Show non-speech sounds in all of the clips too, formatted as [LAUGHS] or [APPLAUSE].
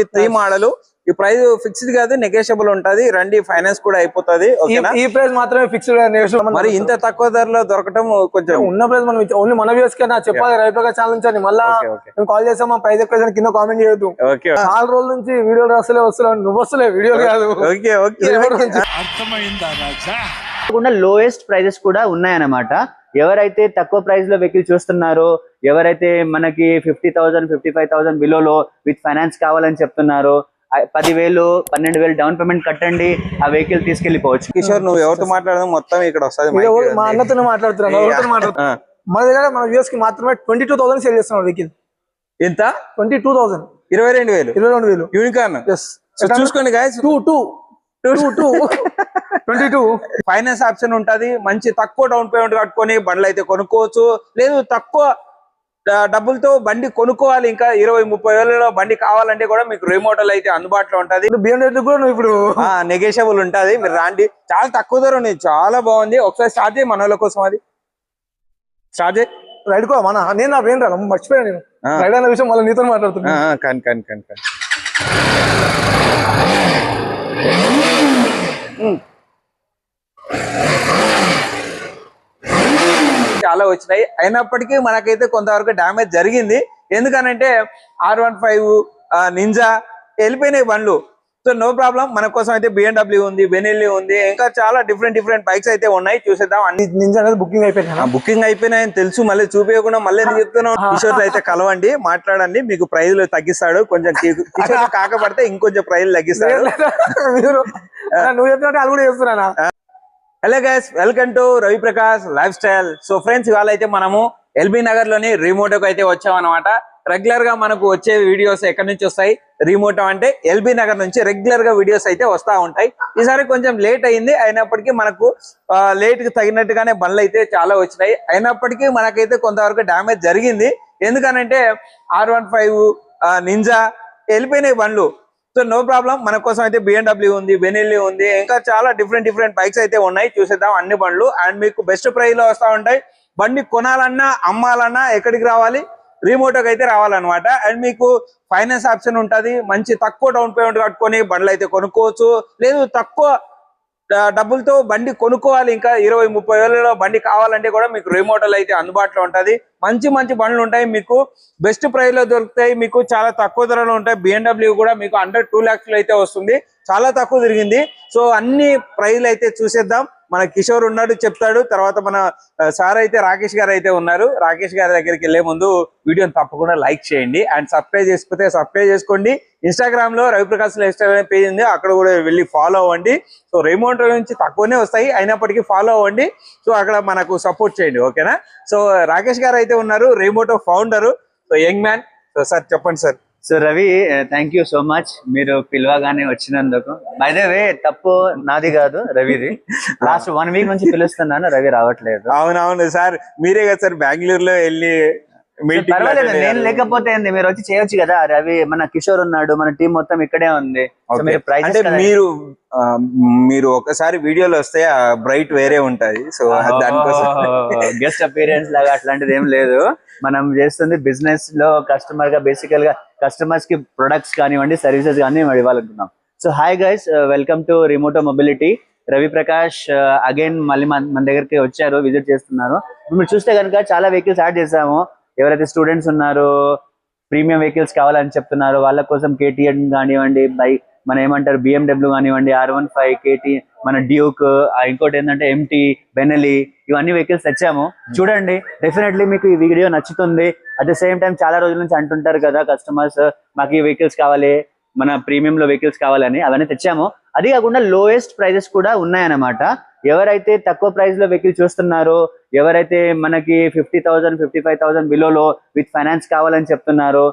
Twenty three model ఈ price fixed కాదు negotiable ఉంటది. రండి ఫైనాన్స్ కూడా అయిపోతది ఓకేనా? ఈ ప్రైస్ మాత్రమే ఫిక్స్డ్ మరి ఇంత తక్కువ ధరలో దొరకటం కొంచెం ఉన్న ప్రైస్ మనం ఓన్లీ మన వ్యూస్ కన్నా చెప్పాలి రైతుగా ఛానల్ నుంచి అని మళ్ళా. మేము కాల్ చేసాం మా ప్రైస్ ఎక్కువ కింద కామెంట్ చేయొద్దు. ఓకే చాలా రోజుల నుంచి వీడియోలు వస్తలే వస్తలే నువ్వు వస్తలే వీడియోలు కాదు? కాకుండా లోయెస్ట్ ప్రైజెస్ కూడా ఉన్నాయన్నమాట. ఎవరైతే తక్కువ ప్రైస్లో వెహికల్ చూస్తున్నారో ఎవరైతే మనకి fifty thousand fifty five thousand బిలోలో with finance కావాలని చెప్తున్నారో పదివేలు పన్నెండు వేలు డౌన్ పేమెంట్ కట్టండి ఆ వెహికల్ తీసుకెళ్ళిపోవచ్చు కిషోర్ నువ్వు ఎవరితో మాట్లాడడం మొత్తం ఇక్కడ వస్తుంది మా అన్నతో మాట్లాడుతున్నాను మాట్లాడుతున్నాను మన దగ్గర మన వ్యూస్కి మాత్రమే ట్వంటీ టూ థౌసండ్ సేల్ చేస్తున్నాం వెహికల్ ఎంత? ట్వంటీ టూ థౌసండ్ ఇరవై రెండు వేలు. ఇరవై రెండు వేలు. యూనికార్న్ చూసుకోండి guys two two two two twenty two finance option ఉంటది. మంచి తక్కువ డౌన్ పేమెంట్ కట్టుకొని బండ్లు అయితే కొనుక్కోవచ్చు. లేదు తక్కువ డబ్బులతో బండి కొనుక్కోవాలి. ఇంకా ఇరవై ముప్పై వేలలో బండి కావాలంటే కూడా మీకు రిమోటల్ అయితే అందుబాటులో ఉంటది. బిఎండబ్ల్యూ కూడా ఇప్పుడు నెగోషియబుల్ ఉంటది. మీరు రాండి. చాలా తక్కువ ధర ఉంది. చాలా బాగుంది. ఒకసారి స్టార్ట్ చేయి మన వాళ్ళ కోసం అది. స్టార్ట్ చేయి. రైడ్ కో మన నేను నా బ్రెయిన్ రా మర్చిపోయాను నేను. రైడ్ అన్న విషయం మళ్ళీ నీతో మాట్లాడుతున్నా. కాని కాని కాని కాని. చాలా వచ్చినాయి. అయినప్పటికీ మనకైతే కొంతవరకు డ్యామేజ్ జరిగింది. ఎందుకనంటే ఆర్ వన్ ఫైవ్ నింజా వెళ్ళిపోయినాయి బండ్లు. So no problem. మన కోసం అయితే బిఎండబ్ల్యూ ఉంది బెనెల్లి ఉంది. ఇంకా చాలా డిఫరెంట్ డిఫరెంట్ బైక్స్ అయితే ఉన్నాయి. చూసేద్దాం. అన్ని నింజా అనేది బుకింగ్ అయిపోయింది ఆ బుకింగ్ అయిపోయినాయని తెలుసు. మళ్ళీ చూపించకుండా మళ్ళీ ఎందుకు చెప్తున్నావు? కిషోర్ అయితే కలవండి. మాట్లాడండి. మీకు ప్రైజ్లు తగ్గిస్తాడు. కొంచెం కిషోర్ కాకపడితే ఇంకొంచెం ప్రైజ్లు తగ్గిస్తాడు. నువ్వు చెప్పినట్టు వాళ్ళు కూడా చేస్తున్నానా hello guys welcome to Ravi Prakash lifestyle so friends ఇవాళ అయితే మనము ఎల్బీ నగర్లోని రిమోటోకి అయితే వచ్చామన్నమాట. రెగ్యులర్గా మనకు వచ్చే వీడియోస్ ఎక్కడి నుంచి వస్తాయి? రిమోటో అంటే ఎల్బీ నగర్ నుంచి రెగ్యులర్గా వీడియోస్ అయితే వస్తా ఉంటాయి. ఈసారి కొంచెం లేట్ అయింది. అయినప్పటికీ మనకు లేట్కి తగినట్టుగానే బండ్లు అయితే చాలా వచ్చినాయి. అయినప్పటికీ మనకైతే కొంతవరకు డ్యామేజ్ జరిగింది. ఎందుకనంటే ఆర్ వన్ ఫైవ్ నింజా వెళ్ళిపోయినాయి బండ్లు సో నో ప్రాబ్లం. మన కోసం అయితే బిఎండబ్ల్యూ ఉంది బెనెల్లి ఉంది. ఇంకా చాలా డిఫరెంట్ డిఫరెంట్ బైక్స్ అయితే ఉన్నాయి. చూసేద్దాం అన్ని బండ్లు. అండ్ మీకు బెస్ట్ ప్రైస్లో లో వస్తా ఉంటాయి. బండి కొనాలన్నా అమ్మాలన్నా ఎక్కడికి రావాలి? రిమోటోకి అయితే రావాలన్నమాట. అండ్ మీకు ఫైనాన్స్ ఆప్షన్ ఉంటది. మంచి తక్కువ డౌన్ పేమెంట్ కట్టుకొని బండ్లు అయితే కొనుక్కోవచ్చు. లేదు తక్కువ డబ్బులతో బండి కొనుక్కోవాలి. ఇంకా ఇరవై ముప్పై వేలలో బండి కావాలంటే కూడా మీకు రిమోటల్ అయితే అందుబాటులో ఉంటుంది. మంచి మంచి బండ్లు ఉంటాయి. మీకు బెస్ట్ ప్రైస్లో దొరుకుతాయి. మీకు చాలా తక్కువ ధరలో ఉంటాయి. బిఎండబ్ల్యూ కూడా మీకు అండర్ టూ ల్యాక్స్లో అయితే వస్తుంది. చాలా తక్కువ తిరిగింది. సో అన్ని ప్రైజ్లు అయితే చూసేద్దాం. మన కిషోర్ ఉన్నాడు చెప్తాడు తర్వాత మన సార్ అయితే రాకేష్ గారు అయితే ఉన్నారు. రాకేష్ గారి దగ్గరికి వెళ్ళే ముందు వీడియోని తప్పకుండా లైక్ చేయండి అండ్ సబ్స్క్రైబ్ చేసుకుంటే సబ్స్క్రైబ్ చేసుకోండి. ఇన్స్టాగ్రామ్లో రవిప్రకాశ్ లైఫ్ స్టైల్ అనే పేజ్ ఉంది అక్కడ కూడా వెళ్ళి ఫాలో అవ్వండి. సో రేమౌంట్ నుంచి తక్కువనే వస్తాయి అయినప్పటికీ ఫాలో అవ్వండి. సో అక్కడ మనకు సపోర్ట్ చేయండి ఓకేనా? సో రాకేష్ గారు అయితే ఉన్నారు Remoto founder. So young man so sir చెప్పండి sir. So Ravi thank you so much మీరు పిలవగానే వచ్చినందుకు. బై ద వే తప్పు నాది కాదు రవిది. లాస్ట్ వన్ వీక్ నుంచి పిలుస్తున్నాను రవి రావట్లేదు. అవునవును సార్ మీరే కదా సార్ బెంగళూరులో వెళ్ళి పర్వాలేదు నేను లేకపోతే ఏంది? మీరు వచ్చి చేయొచ్చు కదా రవి మన కిషోర్ ఉన్నాడు మన టీం మొత్తం ఇక్కడే ఉంది. అంటే మీరు మీరు ఒకసారి వీడియోలో వస్తే ఆ బ్రైట్ వేరే ఉంటది సో దానికోసం గెస్ట్ అపీరియన్స్ లాగా అట్లాంటిది ఏం లేదు. మనం చేస్తుంది బిజినెస్లో కస్టమర్గా బేసికల్గా కస్టమర్స్కి ప్రొడక్ట్స్ కానివ్వండి సర్వీసెస్ కానీ మనం ఇవ్వాలనుకున్నాం so hi guys welcome to Remoto mobility Ravi Prakash again మళ్ళీ మన దగ్గరికి వచ్చారు విజిట్ చేస్తున్నారు. మీరు చూస్తే కనుక చాలా వెహికల్స్ యాడ్ చేసాము ఎవరైతే స్టూడెంట్స్ ఉన్నారో ప్రీమియం వెహికల్స్ కావాలని చెప్తున్నారు వాళ్ళ కోసం కేటీఎన్ కానివ్వండి బైక్ మన ఏమంటారు బిఎండబ్ల్యూ కానివ్వండి ఆర్ వన్ ఫైవ్ కేటీ మన డ్యూక్ ఇంకోటి ఏంటంటే ఎంటీ బెనెలి ఇవన్నీ వెహికల్స్ తెచ్చాము. చూడండి డెఫినెట్లీ మీకు ఈ వీడియో నచ్చుతుంది. అట్ ద సేమ్ టైం చాలా రోజుల నుంచి అంటుంటారు కదా కస్టమర్స్ మాకు ఈ వెహికల్స్ కావాలి మన ప్రీమియం లో వెహికల్స్ కావాలని అవన్నీ తెచ్చాము. అది కాకుండా లోయెస్ట్ ప్రైజెస్ కూడా ఉన్నాయన్నమాట. ఎవరైతే తక్కువ ప్రైస్లో వెహికల్ చూస్తున్నారో ఎవరైతే మనకి fifty thousand fifty five thousand బిలోలో with finance కావాలని చెప్తున్నారో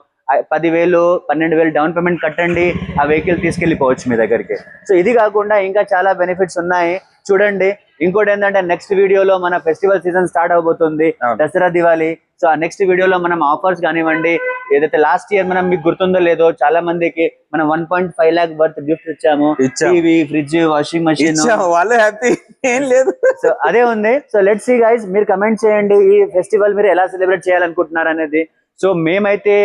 పదివేలు పన్నెండు వేలు డౌన్ పేమెంట్ కట్టండి ఆ వెహికల్ తీసుకెళ్ళిపోవచ్చు మీ దగ్గరికి. సో ఇది కాకుండా ఇంకా చాలా బెనిఫిట్స్ ఉన్నాయి. చూడండి ఇంకోటి ఏంటంటే నెక్స్ట్ వీడియోలో మన ఫెస్టివల్ సీజన్ స్టార్ట్ అవబోతుంది. దసరా దివాళీ. సో ఆ నెక్స్ట్ వీడియోలో మనం ఆఫర్స్ కానివ్వండి ఏదైతే లాస్ట్ ఇయర్ మనం మీకు గుర్తుందో లేదో చాలా మందికి మనం one point five lakh worth gift ఇచ్చాము. ఇచ్చాం. టీవీ ఫ్రిడ్జ్ వాషింగ్ మెషిన్ వాళ్ళు హ్యాపీ ఏం లేదు. సో అదే ఉంది. సో లెట్ సి గైస్ మీరు కమెంట్ చేయండి. ఈ ఫెస్టివల్ మీరు ఎలా సెలబ్రేట్ చేయాలనుకుంటున్నారు అనేది. సో మేమైతే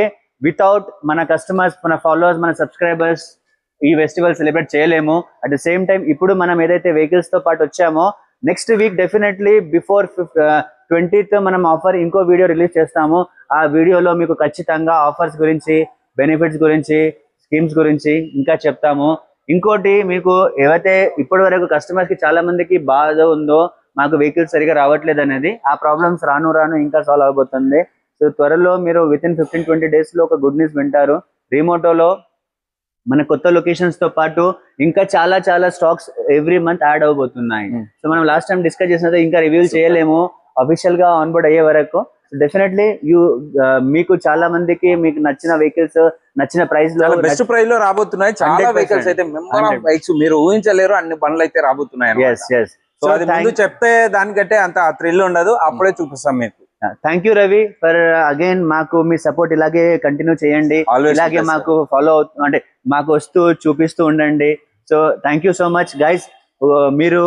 వితౌట్ మన కస్టమర్స్ మన ఫాలోవర్స్ మన సబ్స్క్రైబర్స్ ఈ ఫెస్టివల్ సెలబ్రేట్ చేయలేము. అట్ ద సేమ్ టైం ఇప్పుడు మనం ఏదైతే vehicles తో పాటు వచ్చామో next week definitely before twentieth మనం ఆఫర్ ఇంకో వీడియో రిలీజ్ చేస్తాము. ఆ వీడియోలో మీకు ఖచ్చితంగా ఆఫర్స్ గురించి బెనిఫిట్స్ గురించి స్కీమ్స్ గురించి ఇంకా చెప్తాము. ఇంకోటి మీకు ఏవైతే ఇప్పటి వరకు కస్టమర్స్కి చాలా మందికి బాధ ఉందో మాకు వెహికల్స్ సరిగా రావట్లేదు అనేది ఆ ప్రాబ్లమ్స్ రాను రాను ఇంకా సాల్వ్ అవబోతుంది. సో త్వరలో మీరు విత్ ఇన్ ఫిఫ్టీన్ ట్వంటీ డేస్లో ఒక గుడ్ న్యూస్ వింటారు. రిమోటోలో మన కొత్త లొకేషన్స్తో పాటు ఇంకా చాలా చాలా స్టాక్స్ ఎవ్రీ మంత్ యాడ్ అవబోతున్నాయి. Hmm. సో మనం లాస్ట్ టైం డిస్కస్ చేసినది ఇంకా రివ్యూ చేయలేము. అఫీషియల్గా ఆన్బోర్డ్ అయ్యే వరకు డెఫినెట్లీ యూ మీకు చాలా మందికి మీకు నచ్చిన వెహికల్స్ నచ్చిన ప్రైస్లో బెస్ట్ ప్రైస్లో రాబోతున్నాయి. చాలా 100%. వెహికల్స్ అయితే మెంబర్ ఆఫ్ 100%. బైక్స్ మీరు ఊహించలేరు అన్ని బండ్లు అయితే రాబోతున్నాయి సో అది ముందు చెప్తే దానికంటే అంత థ్రిల్ ఉండదు. అప్పుడే చూపిస్తాం మీకు. Thank you Ravi for again మాకు మీ సపోర్ట్ ఇలాగే కంటిన్యూ చేయండి. ఇలాగే మాకు ఫాలో అంటే మాకు వస్తూ చూపిస్తూ ఉండండి. So thank you so much guys మీరు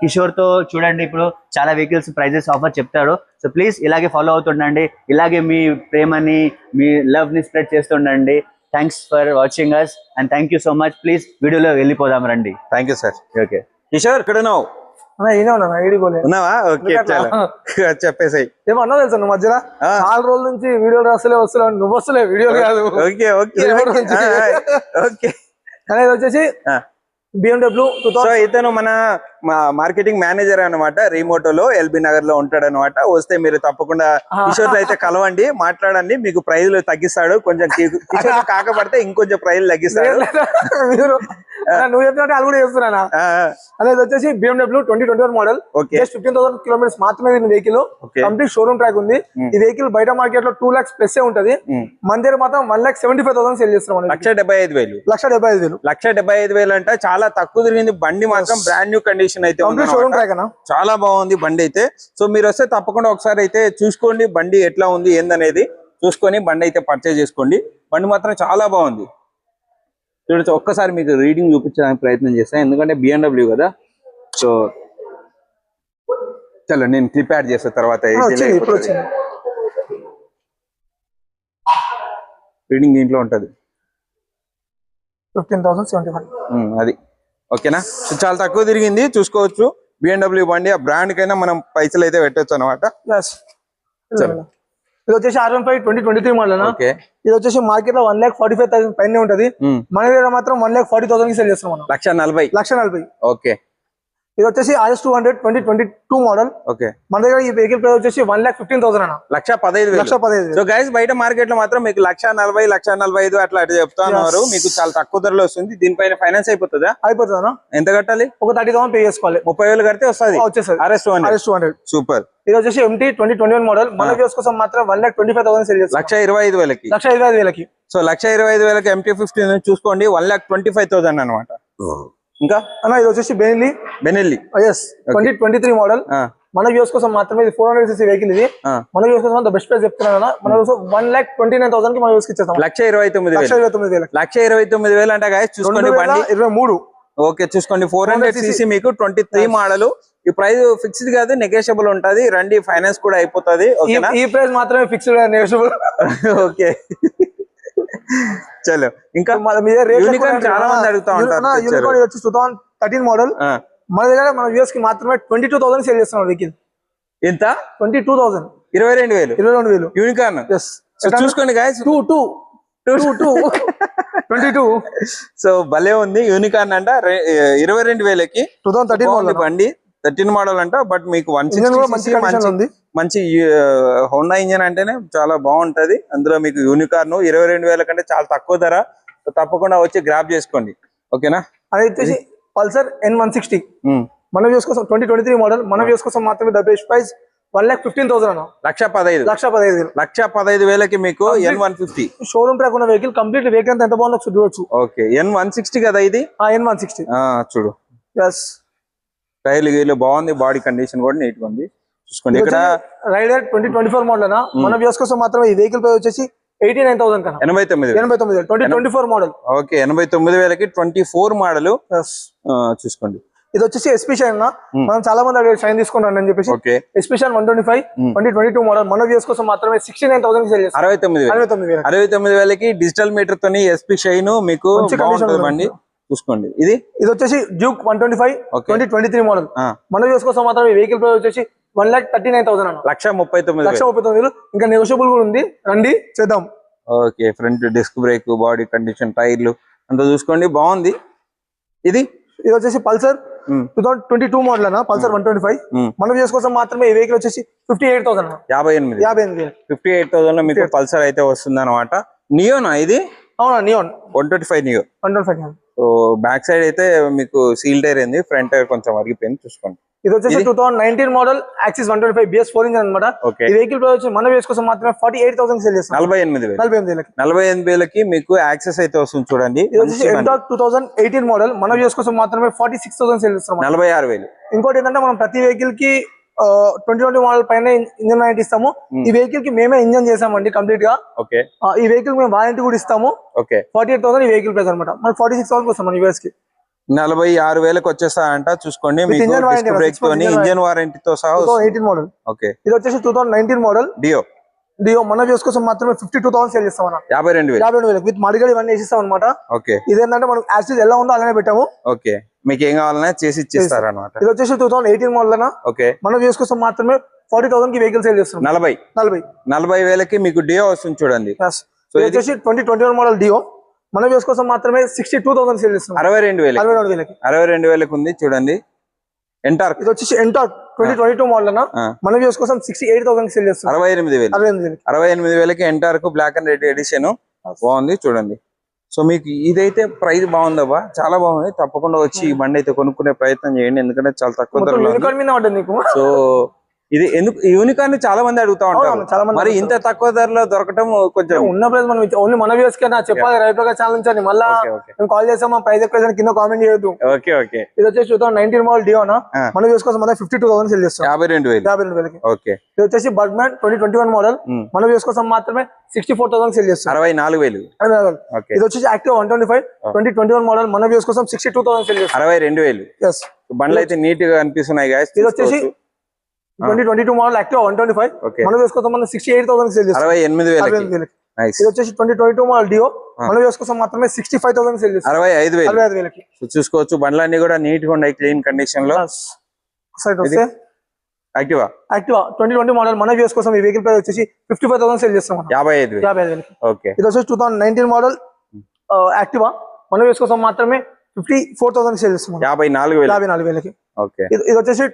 కిషోర్తో చూడండి ఇప్పుడు చాలా వెహికల్స్ ప్రైజెస్ ఆఫర్ చెప్తాడు సో ప్లీజ్ ఇలాగే ఫాలో అవుతుండండి. ఇలాగే మీ ప్రేమని మీ లవ్ని spread చేస్తుండండి. Thanks for watching us and thank you so much please వీడియోలో వెళ్ళిపోదాం రండి. Thank you sir okay Kishore ఇక్కడ ఉన్నావు? [LAUGHS] చెప్పేసాయి. ఏమన్నా తెలుసా నువ్వు మధ్యలో? ఆ. చాలా రోజుల నుంచి వస్తలే నువ్వు వస్తలే వీడియోలు కాదు. ఓకే ఓకే రిమోట్ నుంచి. ఓకే. అనేది వచ్చేసి బిఎండబ్ల్యూ టూ సో ఇతను మన మార్కెటింగ్ మేనేజర్ అన్నమాట రీమోటోలో ఎల్బీ నగర్లో ఉంటాడు అనమాట వస్తే మీరు తప్పకుండా కిషోర్ అయితే కలవండి మాట్లాడండి మీకు ప్రైజ్లు తగ్గిస్తాడు. కొంచెం కిషోర్ కాకపడితే ఇంకొంచెం ప్రైజ్లు తగ్గిస్తాడు. నువ్వు చెప్పినట్టు అది కూడా చేస్తున్నా ఆ, అనేది వచ్చేసి BMW twenty twenty one model fifteen thousand kilometres మాత్రమే దీని వెహికల్ కంప్లీట్ షోరూమ్ ట్రాక్ ఉంది. ఈ వెహికల్ బయట మార్కెట్లో టూ లాక్స్ ప్లస్ ఉంటది. మన దగ్గర మాత్రం one lakh seventy five thousand sale చేస్తున్నాం మనం. లక్ష డెబ్బై ఐదు వేలు. లక్ష డెబ్బై ఐదు వేలు. లక్ష డెబ్బై ఐదు వేలు అంటే చాలా తక్కువ తిరిగింది. బండి మాత్రం బ్రాండ్ న్యూ కండిషన్ అయితే ట్రాక్ అన్న చాలా బాగుంది బండి అయితే. సో మీరు వస్తే తప్పకుండా ఒకసారి అయితే చూసుకోండి బండి ఎట్లా ఉంది ఏందనేది చూసుకొని బండి అయితే పర్చేజ్ చేసుకోండి. బండి మాత్రం చాలా బాగుంది. చూడొచ్చు ఒక్కసారి మీకు రీడింగ్ చూపించడానికి ప్రయత్నం చేస్తాను ఎందుకంటే బిఎండబ్ల్యూ కదా. సో చలో నేను క్లిప్ యాడ్ చేస్తా తర్వాత రీడింగ్ దీంట్లో ఉంటది. ఫిఫ్టీన్ థౌసండ్ సెవెంటీ ఫైవ్ అది. ఓకేనా? సో చాలా తక్కువ తిరిగింది చూసుకోవచ్చు. బిఎండబ్ల్యూ బండి ఆ బ్రాండ్ కైనా మనం పైసలు అయితే పెట్టొచ్చు అనమాట ఇది వచ్చేసి R one five twenty twenty three model okay. ఇది వచ్చేసి మార్కెట్లో one lakh forty five thousand పైన ఉంటది. ఉమ్, మన దగ్గర మాత్రం వన్ లాక్ ఫార్టీ థౌసండ్కి సేల్ చేస్తున్నాం మనం. లక్ష నలభై. లక్ష నలభై. ఓకే. ఇది వచ్చేసి RS two hundred twenty twenty two model. Okay. మన దగ్గర ఈ వెహికల్ ప్రైస్ వచ్చేసి వన్ లాక్ ఫిఫ్టీన్ థౌసండ్ అన్న. లక్ష పదహైదు లక్ష పదహైదు సో గైస్ బయట మార్కెట్లో మాత్రం మీకు లక్ష నలభై లక్ష నలభై ఐదు అట్లా అట్లా చెప్తా ఉన్నారు Yes. మీకు చాలా తక్కువ ధరలో వస్తుంది. దీనిపైన ఫైనాన్స్ అయిపోతుందా? అయిపోతుంది ఎంత కట్టాలి? ఒక థర్టీ థౌసండ్ పే చేసుకోవాలి. ముప్పై వేలు కడితే వస్తుంది. వచ్చేసరి RS two hundred. Two hundred. Super. ఇది వచ్చేసి MT twenty twenty one model మన వ్యూస్ కోసం మాత్రం one lakh twenty five thousand sale చేస్తాం. లక్ష ఇరవై ఐదు వేలకి. లక్ష ఇరవై ఐదు వేలకి. సో లక్ష ఇరవై ఐదు వేలకి ఎంటీ ఫిఫ్టీన్ చూసుకోండి. One lakh twenty five thousand అనమాట ఇంకా? అన్న ఇది వచ్చేసి బెయిన్లీ Benelli S twenty twenty three model మన వ్యూస్ కోసం మాత్రమే ఇది ఫోర్ హండ్రెడ్ సీసీ వెహికల్ ఇది. మన వ్యూస్ కోసం బెస్ట్ ప్రైస్ చెప్తున్నాను మన views one lakh twenty nine థౌసండ్కి మన వ్యూస్ ఇచ్చేస్తాం. లక్ష ఇరవై తొమ్మిది లక్ష వేలు. ఇరవై తొమ్మిది వేలకి లక్ష ఇరవై తొమ్మిది వేలు అంటే గాయస్ చూసుకోండి వేల బండి. ఇరవై మూడు. ఓకే చూసుకోండి. Four hundred 400cc. సీసీ మీకు ట్వంటీ త్రీ మోడల్ ఈ ప్రైస్ ఫిక్స్డ్ కాదు నెగోషియబుల్ ఉంటది. రండి ఫైనాన్స్ కూడా అయిపోతుంది. ఈ- ప్రైస్ మాత్రమే ఫిక్స్డ్ నేర్చుబుల్ ఓకే చలో. ఇంకా Unicorn చాలా మంది అడుగుతా ఉంటారు. యూనికాన్ వచ్చి టూ థౌసండ్ థర్టీన్ మోడల్. మన దగ్గర మన వ్యూస్కి మాత్రమే ట్వంటీ టూ థౌసండ్ సేల్ చేస్తున్నాం వెహికల్. ఎంత? ట్వంటీ టూ థౌసండ్ ఇరవై రెండు వేలు. ఇరవై రెండు వేలు. యూనికార్న్ చూసుకోండి guys two two two two twenty two so భలే ఉంది. యూనికార్న్ అంట. ఇరవై రెండు వేలకి. టూ థౌసండ్ థర్టీన్ బండి. థర్టీన్ మోడల్ అంట బట్ మీకు వన్ కూడా మంచి మంచి హోండా ఇంజన్ అంటేనే చాలా బాగుంటది. అందులో మీకు యూనికార్న్ ఇరవై రెండు వేల కంటే చాలా తక్కువ ధర. తప్పకుండా వచ్చి గ్రాప్ చేసుకోండి. ఓకేనా? అది వచ్చేసి పల్సర్ ఎన్ వన్ సిక్స్టీ. మన వ్యూస్ కోసం ట్వంటీ ట్వంటీ త్రీ మోడల్ మన వ్యూస్ కోసం మాత్రమే the best price one lakh fifteen thousand అన్న. లక్ష పదహైదు లక్ష పదహైదు లక్ష పదహైదు వేలకి మీకు N one fifty showroom track ఉన్న వెహికల్ కంప్లీట్ వెహికల్ అంతా ఎంత బాగుందో చూడొచ్చు. ఓకే. ఎన్ వన్ సిక్స్టీ కదా ఇది? ఆ ఎన్ వన్ సిక్స్టీ చూడు. ఎస్ టైర్లు గీర్లు బాగుంది బాడీ కండిషన్ కూడా నీట్గా ఉంది. చూసుకోండి. ఇక్కడ Rider twenty twenty four model మన వ్యూస్ కోసం మాత్రమే ఈ వెహికల్ ప్రైస్ వచ్చేసి ఎయిటీ నైన్ థౌసండ్ కన్నా. ఎనభై తొమ్మిది. ఎనభై తొమ్మిది twenty twenty four model okay ఎనభై తొమ్మిది వేలకి ట్వంటీ ఫోర్ మోడల్ చూసుకోండి. ఇది వచ్చేసి ఎస్పీ షైన్ అన్న. మనం చాలా మంది షైన్ తీసుకుంటాను అని చెప్పేసి. SP Shine one twenty five. Twenty twenty two model మన వ్యూస్ కోసం మాత్రమే సిక్స్టీ నైన్ థౌసండ్ సేల్ అరవై తొమ్మిది అరవై తొమ్మిది వేలు. అరవై తొమ్మిది వేలకి డిజిటల్ మీటర్ తోని ఎస్పీ షైన్ మీకు బండి. చూసుకోండి. ఇది? ఇది వచ్చేసి Duke one twenty five. Twenty twenty three model మన వ్యూస్ కోసం మాత్రమే వెహికల్ ప్రైస్ వచ్చేసి one lakh thirty nine thousand అన్న. లక్ష ముప్పై తొమ్మిది లక్ష ముప్పై తొమ్మిది ఇంకా నెగోషియబుల్ కూడా ఉంది. రండి చేద్దాం. Okay front disc brake body condition టైర్లు అంతా చూసుకోండి. బాగుంది. ఇది? ఇది వచ్చేసి Pulsar two thousand twenty two model అన్న. Pulsar one twenty five. మన వ్యూస్ కోసం మాత్రమే ఈ వెహికల్ వచ్చేసి ఫిఫ్టీ ఎయిట్ థౌసండ్ యాభై ఎనిమిది. యాభై ఎనిమిది ఫిఫ్టీ ఎయిట్ థౌసండ్లో మీకు పల్సర్ అయితే వస్తుంది అనమాట నియోనా ఇది? అవునా Neon. One twenty five Neo. One twenty five so back side అయితే మీకు సీల్ టైర్ ఉంది ఫ్రంట్ టైర్ కొంచెం అరిగిపోయింది చూసుకోండి. ఇది వచ్చేసి two thousand nineteen model Access one twenty five BS four engine అనమాట ఓకే. ఈ వెహికల్ ప్రైస్ వచ్చి మన వేస్ కోసం మాత్రమే ఫార్టీ ఎయిట్ థౌసండ్ సేల్ చేస్తాం నలభై ఎనిమిది నలభై ఎనిమిది వేలకి. నలభై ఎనిమిది వేలకి మీకు యాక్సెస్ అయితే వస్తుంది చూడండి. ఇది వచ్చేసి. Ntorq two thousand eighteen model. మన వ్యూస్ కోసం మాత్రమే ఫార్టీ సిక్స్ థౌసండ్ సేల్ చేస్తాం నలభై ఆరు వేలు. ఇంకోటి ఏంటంటే మనం ప్రతి వెహికల్కి ట్వంటీ ట్వంటీ మోడల్ పైన ఇంజన్ వారంటీ ఇస్తాము. ఈ వెహికల్కి మేమే ఇంజన్ చేసామండి కంప్లీట్గా ఓకే ఈ వెహికల్ మేము వారంటీ కూడా ఇస్తాము. ఓకే. ఫార్టీ ఎయిట్ థౌసండ్ ఈ వెహికల్ ప్రైస్ అనమాట మనకి ఫార్టీ సిక్స్ థౌసండ్ వస్తాం యూఎస్కి. నలభై ఆరు వేలకు వచ్చేస్తాయంట. చూసుకోండి. తోని engine ఇంజన్ వారంటీతో సహా. Eighteen model. ఓకే. ఇది వచ్చేసి two thousand nineteen model. Dio. Dio మన వ్యూస్ కోసం మాత్రమే ఫిఫ్టీ టూ థౌసండ్ సేల్ చేస్తాం యాభై రెండు వేలు. యాభై రెండు వేలకు విత్ మడిగడి ఇవన్నీ వేసిస్తాం అనమాట ఓకే. ఇదేంటంటే మనం యాక్సిస్ ఎలా ఉందో అలానే పెట్టాము. ఓకే. మీకు ఏం కావాలన్నా చేసి ఇచ్చేస్తారు అనమాట ఇది వచ్చేసి two thousand eighteen model okay. మన వ్యూస్ కోసం మాత్రమే ఫార్టీ థౌసండ్కి వెహికల్ సేల్ చేస్తున్నాం. నలభై. నలభై. నలభై వేలకి మీకు డియో వస్తుంది చూడండి. So ఇది వచ్చేసి twenty twenty one model Dio మన వ్యూస్ కోసం మాత్రమే సిక్స్టీ టూ థౌసండ్ సేల్ చేస్తున్నాం. అరవై రెండు వేలకి. అరవై రెండు వేలకి. అరవై రెండు వేలకు ఉంది చూడండి. ఎంటార్క్ ఇది వచ్చేసి Ntorq twenty twenty two model అన్న. మన వ్యూస్ కోసం సిక్స్టీ ఎయిట్ థౌసండ్ సేల్ అరవై ఎనిమిది వేలు. అరవై ఎనిమిది వేలకి. అరవై ఎనిమిది వేలకి Ntorq black and red edition బాగుంది చూడండి. సో మీకు ఇదైతే ప్రైస్ బాగుందబ్బా. చాలా బాగుంది. తప్పకుండా వచ్చి ఈ బండి అయితే కొనుక్కునే ప్రయత్నం చేయండి. ఎందుకంటే చాలా తక్కువ ధరలో సో ఇది ఎందుకు యూనికార్న్ చాలా మంది అడుగుతా ఉంటారు. చాలా మంది మరి ఇంత తక్కువ ధరలో దొరకటం కొంచెం ఉన్న ప్రైస్ మనం ఓన్లీ మన వ్యూస్కి నా చెప్పాలి రైతుగా ఛానల్ నుంచి మళ్ళా మేము కాల్ చేసాం మా ప్రైస్ ఎక్కువ కింద కామెంట్ చేయొద్దు. ఓకే ఓకే ఇది వచ్చేసి two thousand nineteen model Dio అన్న ఆ. మన వ్యూస్ కోసం మనం ఫిఫ్టీ టూ థౌసండ్ సేల్ చేస్తాం. యాభై రెండు వేలు. యాభై రెండు వేలకి. ఓకే ఇది వచ్చేసి Burgman twenty twenty one model. మన వ్యూస్ కోసం మాత్రమే సిక్స్టీ ఫోర్ థౌసండ్ సేల్ చేస్తాం. అరవై నాలుగు వేలు. ఇది వచ్చేసి active one twenty five twenty twenty one model మన వ్యూస్ కోసం సిక్స్టీ టూ థౌసండ్ సేల్ చేస్తాం. అరవై రెండు వేలు. ఎస్ బండ్లు అయితే నీట్గా అనిపిస్తున్నాయి. ఇది వచ్చేసి twenty twenty two model active one twenty five మన వ్యూస్ కోసం మనం సిక్స్టీ ఎయిట్ థౌసండ్ సేల్ చేస్తాం. అరవై ఎనిమిది ఇది వచ్చేసి twenty twenty two model Dio మన వ్యూస్ కోసం మాత్రమే సిక్స్టీ ఫైవ్ థౌసండ్ సేల్ చేస్తాం. అరవై ఐదు వేలు. అరవై ఐదు వేలకి. చూసుకోవచ్చు బండ్లన్నీ కూడా నీట్గా ఉన్నాయి క్లీన్ కండిషన్లో వస్తే Activa Activa twenty twenty model మన వ్యూస్ కోసం ఈ వెహికల్ ప్రైస్ వచ్చేసి ఫిఫ్టీ ఫైవ్ థౌసండ్ సేల్ చేస్తాం యాభై ఐదు యాభై ఐదు ఓకే. ఇది వచ్చేసి two thousand nineteen model Activa మన వ్యూస్ కోసం మాత్రమే ఫిఫ్టీ ఫోర్ థౌసండ్ సేల్ చేస్తాం. యాభై నాలుగు వేలు. యాభై నాలుగు వేలకి. ఓకే. ఇది వచ్చేసి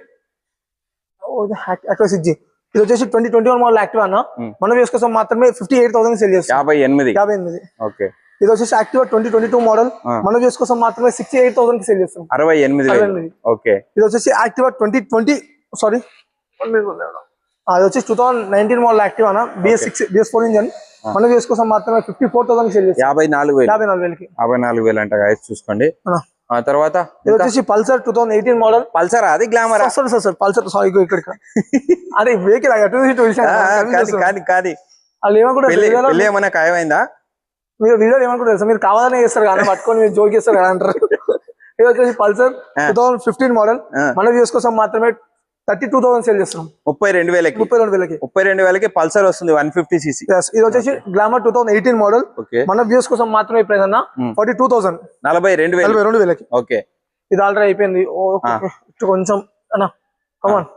యాక్టివా సిక్స్ జీ ఇది వచ్చేసి twenty twenty one model Activa అన్న. Hmm. మన వ్యూస్ కోసం మాత్రమే ఫిఫ్టీ ఎయిట్ థౌసండ్ సేల్ చేస్తాం. యాభై ఎనిమిది. యాభై ఎనిమిది. ఓకే. ఇది వచ్చేసి Activa twenty twenty two model. మన వ్యూస్ కోసం మాత్రమే సిక్స్టీ ఎయిట్ థౌసండ్కి సేల్ చేస్తాం. అరవై ఎనిమిది ఓకే. ఇది వచ్చేసి యాక్టివా ట్వంటీ ట్వంటీ సారీ అది వచ్చేసి two thousand nineteen model active అన్న. BS six BS four engine మన వ్యూస్ కోసం మాత్రమే ఫిఫ్టీ ఫోర్ థౌసండ్ సేల్ చేస్తాం. యాభై నాలుగు వేలు. యాభై నాలుగు వేలకి. యాభై నాలుగు వేలు అంట చూసుకోండి. ఆ. తర్వాత వచ్చేసి Pulsar two thousand eighteen model Pulsar? అది Glamour sir sir sir Pulsar sorry ఇక్కడ. అదే వెహికల్ అటు కాదు కాదు వాళ్ళు ఏమనుకుంటారు ఏమైనా ఖాయమైందా? మీరు వీడియోలో ఏమనుకుంటారు తెలుసా? మీరు కావాలని చేస్తారు కానీ పట్టుకొని మీరు జోక్ చేస్తారు కదా అంటారు. [LAUGHS] ఇది వచ్చేసి Pulsar two thousand fifteen model. మన వ్యూస్ కోసం మాత్రమే థర్టీ టూ థౌసండ్ సేల్ చేస్తున్నాం. ముప్పై రెండు వేలకి. ముప్పై రెండు వేలకి. ముప్పై రెండు వేలకి పల్సర్ వస్తుంది వన్ ఫిఫ్టీ సీసీ. ఇది వచ్చేసి Glamour two thousand eighteen model. Okay మన వ్యూస్ కోసం మాత్రమే ప్రైస్ అన్న Hmm. Forty two thousand. నలభై రెండు వేలు. రెండు వేలకి. ఓకే ఇది ఆల్రెడీ అయిపోయింది. ఇటు కొంచెం అన్న కమాన్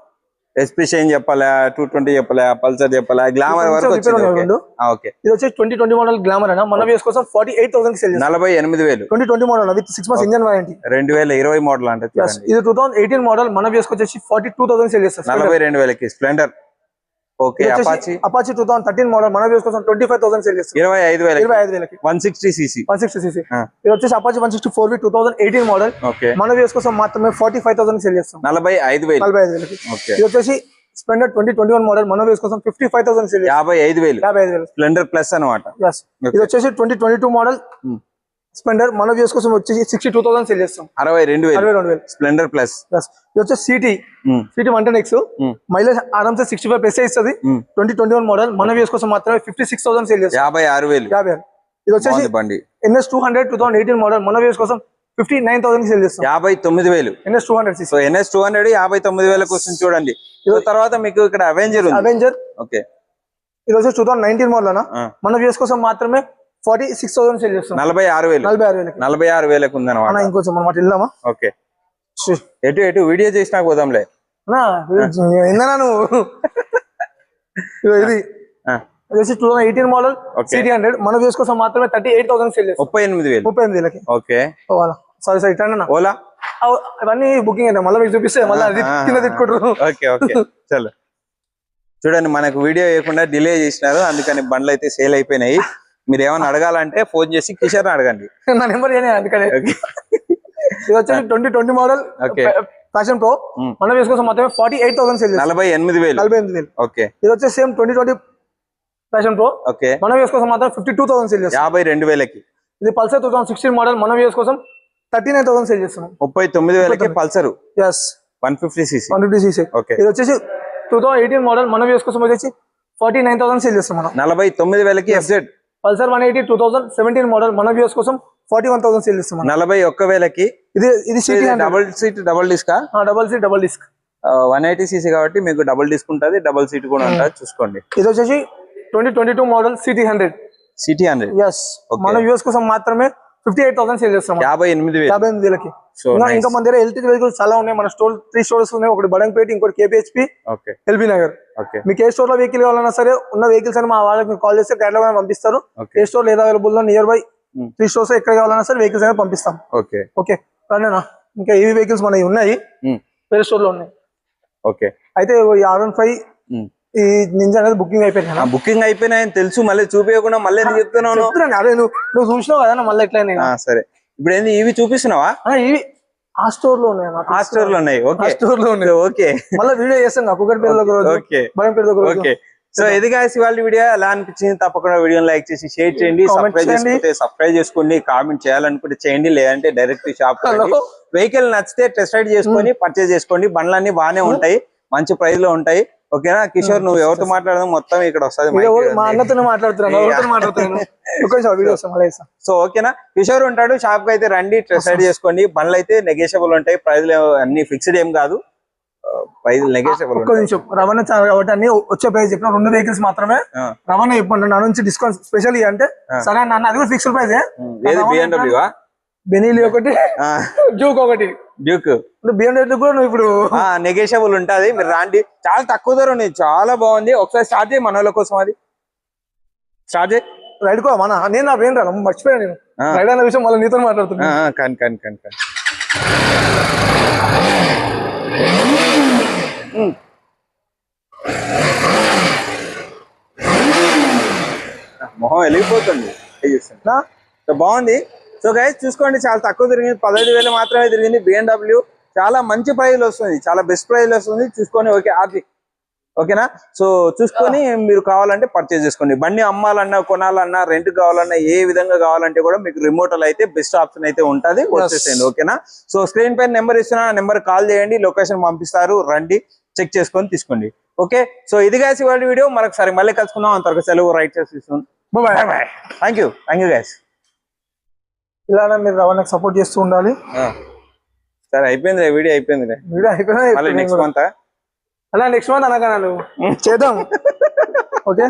ఎస్పీ షైన్ చెప్పాలా టూ ట్వంటీ చెప్పాలా పల్సర్ చెప్పాలా గ్లామర్ వరకు ఓకే. ఇది వచ్చేసి ట్వంటీ ట్వంటీ మోడల్ గ్లామర్ అన్న. మన వ్యూస్ కోసం ఫార్టీ ఎయిట్ థౌసండ్ సేల్ నలభై ఎనిమిది వేలు. Twenty twenty model with six months engine warranty రెండు వేల ఇరవై మోడల్ అంటే ఇది టూ థౌసండ్ ఎయిటీన్ మోడల్ మన వ్యూస్ వచ్చేసి ఫార్టీ టూ థౌసండ్ సేల్ చేస్తాం నలభై రెండు వేలకి Splendor okay Apache Apache two thousand thirteen model మన వ్యూస్ కోసం ట్వంటీ ఫైవ్ థౌసండ్ సేల్ చేస్తాం. ఇరవై ఐదు ఇరవై ఐదు వేలకి. One sixty CC one sixty CC. ఇది వచ్చేసి Apache one sixty four two thousand eighteen model okay. మన వ్యూస్ కోసం మాత్రమే ఫార్టీ ఫైవ్ థౌసండ్ సేల్ చేస్తాం. నలభై ఐదు వేలు. నలభై ఐదు వేలకి. ఓకే. ఇది వచ్చేసి Splendor twenty twenty one model మన కోసం ఫిఫ్టీ ఫైవ్ థౌసండ్ యాభై ఐదు వేలు. యాభై ఐదు వేలు. స్ప్లెండర్ ప్లస్ అనమాట. ఇది వచ్చేసి twenty twenty two model. Splendor మన వ్యూస్ కోసం వచ్చేసి సిక్స్టీ టూ థౌసండ్ సేల్ చేస్తాం. అరవై రెండు వేలు. అరవై రెండు వేలు. Splendor plus. Yes. ఇది వచ్చేసి CT CT one ten X. Mileage ఆరామ్సే sixty five plus ఇస్తుంది. ట్వంటీ ట్వంటీ వన్ మోడల్ మన వ్యూస్ కోసం మాత్రమే ఫిఫ్టీ సిక్స్ థౌసండ్ సేల్ చేస్తాం. యాభై ఆరు వేలు. యాభై ఆరు. ఇది వచ్చేసి బండి. NS two hundred two thousand eighteen model మన వ్యూస్ కోసం ఫిఫ్టీ నైన్ థౌసండ్ సేల్ చేస్తాం. యాభై తొమ్మిది వేలు. NS two hundred so NS two hundred యాభై తొమ్మిది వేలకు వస్తుంది చూడండి. తర్వాత మీకు ఇక్కడ అవెంజర్ ఉంది. అవెంజర్ ఓకే ఇది వచ్చి టూ థౌసండ్ నైన్టీన్ మోడల్. మన వ్యూస్ కోసం మాత్రమే ఫార్టీ సిక్స్ థౌసండ్ సేల్ చేస్తాం నలభై ఆరు వేలు. నలభై ఆరు వేలకి. నలభై ఆరు వేలకు ఉంది అన్న అనమాట ఇంకొంచెం అనమాట వెళ్దామా ఓకే. ఎటు ఎటు? వీడియో చేసినా పోదాంలే. ఏందన్నా నువ్వు? ఇది. వచ్చి two thousand eighteen model. CT hundred. మన వ్యూస్ కోసం మాత్రమే థర్టీ ఎయిట్ థౌసండ్ సేల్ ముప్పై ఎనిమిది వేలు. ముప్పై ఎనిమిది వేలకి. ఓకే. పోవాలా సారీ సారీ ఇట్లా ఓలా? అవన్నీ బుకింగ్ అయితే మళ్ళీ మీకు చూపిస్తే మళ్ళీ అది కింద తిట్టుకుంటారు. Okay okay. చలో. చూడండి మనకు వీడియో వేయకుండా డిలే చేసినారు. అందుకని బండ్లు అయితే సేల్ అయిపోయినాయి. మీరు ఏమైనా అడగాలంటే ఫోన్ చేసి కిషోర్ అడగండి. నా నెంబర్ అందుకని. ఓకే. ఇది వచ్చేసి twenty twenty model Okay. Fashion Pro. మన వ్యూస్ కోసం మాత్రమే ఫార్టీ ఎయిట్ థౌసండ్ సేల్ నలభై ఎనిమిది వేలు. నలభై ఎనిమిది వేలు. ఓకే. ఇది వచ్చేసి same twenty twenty Fashion Pro. Okay. మన వ్యూస్ కోసం మాత్రం ఫిఫ్టీ టూ థౌసండ్ సేల్ చేస్తాం. యాభై రెండు వేలకి. ఇది Pulsar two thousand sixteen model మన వ్యూస్ కోసం థర్టీ నైన్ థౌసండ్ సేల్ చేస్తున్నాం. ముప్పై తొమ్మిది వేలకి Pulsar. S one fifty CC. One fifty CC. Okay. ఇది వచ్చేసి టూ థౌసండ్ ఎయిటీన్ మోడల్ మన వ్యూస్ కోసం వచ్చేసి ఫార్టీ నైన్ థౌసండ్ సేల్ చేస్తాం మనం. నలభై తొమ్మిది వేలకి FZ. Pulsar one eighty two thousand seventeen model మన వ్యూస్ కోసం ఫార్టీ వన్ థౌసండ్ సేల్ మనం. నలభై ఒక్క వేలకి. ఇది ఇది CT double seat double disc double seat double disc one eighty CC కాబట్టి మీకు డబుల్ డిస్క్ ఉంటుంది డబుల్ సీట్ కూడా ఉంటుంది చూసుకోండి. ఇది వచ్చేసి twenty twenty two model CT hundred CT hundred S మన వ్యూస్ కోసం మాత్రమే ఫిఫ్టీ ఎయిట్ థౌసండ్ సేల్ చేస్తాం. యాభై ఎనిమిది యాభై ఎనిమిది వేలకి. ఇంకా ఇంకా మన దగ్గర ఎలక్ట్రిక్ వెహికల్స్ చాలా ఉన్నాయి. మన స్టోర్ త్రీ స్టోర్స్ ఉన్నాయి. ఒకటి బడంపేట ఇంకోటి కేపీహెచ్పి ఎల్బీ నగర్. ఓకే మీకు ఏ స్టోర్లో వెహికల్ కావాలన్నా సరే ఉన్న వెహికల్స్ అని మా వాళ్ళకి కాల్ చేస్తే గైడ్లో పంపిస్తారు. ఏ స్టోర్ లేదా available near by Hmm. Three stores ఎక్కడ కావాలన్నా సరే వెహికల్స్ అనేది పంపిస్తాం. ఓకే ఓకే రండినా ఇంకా ఏవి వెహికల్స్ మనవి ఉన్నాయి? ఉమ్, వేరే స్టోర్లో ఉన్నాయి. ఓకే అయితే ఈ ఆర్ వన్ ఫైవ్. ఈ నింజా అనేది బుకింగ్ కదా బుకింగ్ అయిపోయినాయని తెలుసు. మళ్ళీ చూపించకుండా మళ్ళీ చెప్తున్నాను. అదే నువ్వు నువ్వు చూసినావు కదా మళ్ళీ ఎట్లా నేను ఆ, సరే. ఇప్పుడు ఏంది ఇవి చూపిస్తున్నావా? ఇవి. ఆ స్టోర్లో ఉన్నాయి. ఆ స్టోర్లో ఉన్నాయి. ఓకే. స్టోర్లో ఉన్నాయి. ఓకే. మళ్ళీ వీడియో చేస్తాం పేరు ఓకే. భయం పేరు ఓకే. సో ఇది guys ఇవాళ వీడియో ఎలా అనిపించింది? తప్పకుండా వీడియోని లైక్ చేసి షేర్ చేయండి. సబ్స్క్రైబ్. చేసుకుంటే సబ్స్క్రైబ్ చేసుకోండి కామెంట్ చేయాలనుకుంటే చేయండి. లేదంటే డైరెక్ట్ షాప్. వెహికల్ నచ్చితే టెస్ట్ రైడ్ చేసుకొని పర్చేజ్ చేసుకోండి. బండ్లన్నీ బాగానే ఉంటాయి. మంచి ప్రైస్లో ఉంటాయి. ఓకేనా? కిషోర్ నువ్వు ఎవరితో మాట్లాడదాం మొత్తం ఇక్కడ వస్తుంది మా అన్నతో మాట్లాడుతున్నాను సో [LAUGHS] ఓకేనా? కిషోర్ ఉంటాడు షాప్కి అయితే రండి రైడ్ చేసుకోండి. బండ్లు అయితే నెగేషియబుల్ ఉంటాయి ప్రైస్ అన్ని ఫిక్స్డ్ ఏం కాదు. ప్రైస్ నెగేషియబుల్ ఒక్క నిమిషం రవాణా కాబట్టి అన్ని వచ్చే ప్రైస్ చెప్పిన రెండు వెహికల్స్ మాత్రమే రవాణా చెప్పండి నా నుంచి డిస్కౌంట్ స్పెషల్ అంటే సరే నాన్న అది కూడా ఫిక్స్డ్ ప్రైస్ ఏది బెనీలి ఒకటి జూక్ ఒకటి. డ్యూక్ బిఎండబ్ల్యూ కూడా నువ్వు ఇప్పుడు నెగేషియబుల్ ఉంటది. మీరు రాండి. చాలా తక్కువ ధర ఉంది. చాలా బాగుంది. ఒకసారి స్టార్ట్ చేయి మన వాళ్ళ కోసం అది. స్టార్ట్ చేయి. రైడ్ కో మన నేను నా బ్రెయిన్ రా మర్చిపోయాను నేను. రైడ్ అన్న విషయం మళ్ళీ నీతో మాట్లాడుతున్నా. కాని కాని కాని కాని. మొహం వెలిగిపోతుంది. ఏం బాగుంది. సో గైస్ చూసుకోండి చాలా తక్కువ తిరిగింది. పదహైదు వేలు మాత్రమే తిరిగింది బిఎండబ్ల్యూ చాలా మంచి ప్రైస్ వస్తుంది. చాలా బెస్ట్ ప్రైస్ వస్తుంది. చూసుకొని ఓకే అది ఓకేనా? సో చూసుకొని మీరు కావాలంటే పర్చేజ్ చేసుకోండి. బండి అమ్మాలన్నా కొనాలన్నా రెంట్ కావాలన్నా ఏ విధంగా కావాలంటే కూడా మీకు రిమోట్ అయితే బెస్ట్ ఆప్షన్ అయితే ఉంటుంది. వచ్చేసేయండి ఓకేనా? సో స్క్రీన్ పైన నెంబర్ ఇస్తున్నా నెంబర్ కాల్ చేయండి. లొకేషన్ పంపిస్తారు. రండి చెక్ చేసుకొని తీసుకోండి. ఓకే? సో ఇది గాయస్ ఇవాళ వీడియో. మరొకసారి మళ్ళీ కలుసుకుందాం. అంతవరకు సెలవు రైట్ చేసి bye thank you thank you guys ఇలానే మీరు రవాణాకి సపోర్ట్ చేస్తూ ఉండాలి. సరే అయిపోయింది వీడియో అయిపోయింది వీడియో మళ్ళీ అయిపోయినా నెక్స్ట్ మంత్ అలా నెక్స్ట్ మంత్ అనగా చేద్దాం. [LAUGHS] ఓకే?